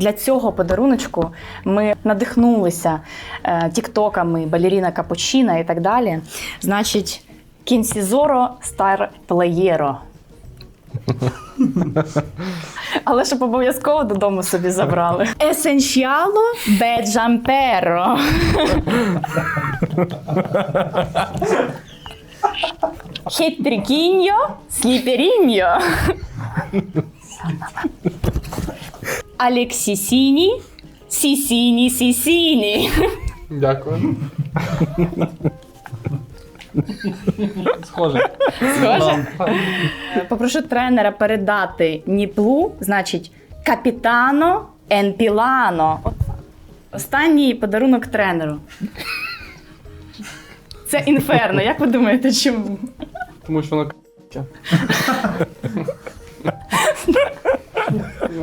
Для цього подаруночку ми надихнулися е, тіктоками балеріна Капучина і так далі. Значить, кінсізоро стар плеєро. Але щоб обов'язково додому собі забрали. Есенціало беджамперо. Хетрікіньо сліперіньо. Алексісіні, сісіні, сісіні. Дякую. Схоже. Схоже? Попрошу тренера передати ніплу, значить капітано енпілано. Останній подарунок тренеру. Це інферно. Як ви думаєте, чому? Тому що воно к***ся.